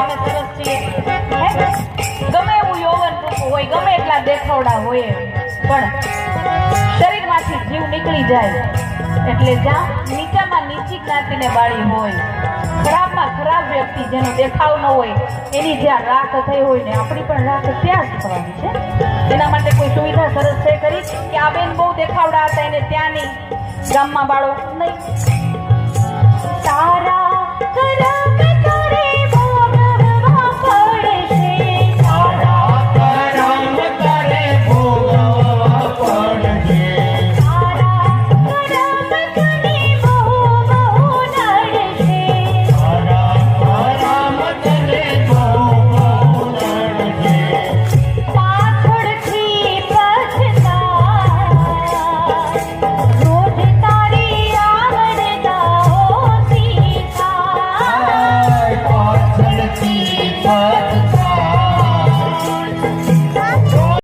આવે સરસ ગમે એવું યૌવન ટૂંકું હોય, ગમે એટલા દેખાવડા હોય પણ શરીરમાંથી જીવ નીકળી જાય એટલે જ્યાં નીચામાં નીચી જ્ઞાતિને બાળી હોય, ખરાબમાં ખરાબ વ્યક્તિ જેનો દેખાવ ન હોય, એની જ્યાં રાખ થઈ હોય ને આપણી પણ રાખ ત્યાં જ થવાની છે. એના માટે કોઈ સુવિધા સરસ છે કરી કે આ બેન બહુ દેખાવડા હતા, એને ત્યાં નહીં ગામમાં બાળો નહીં.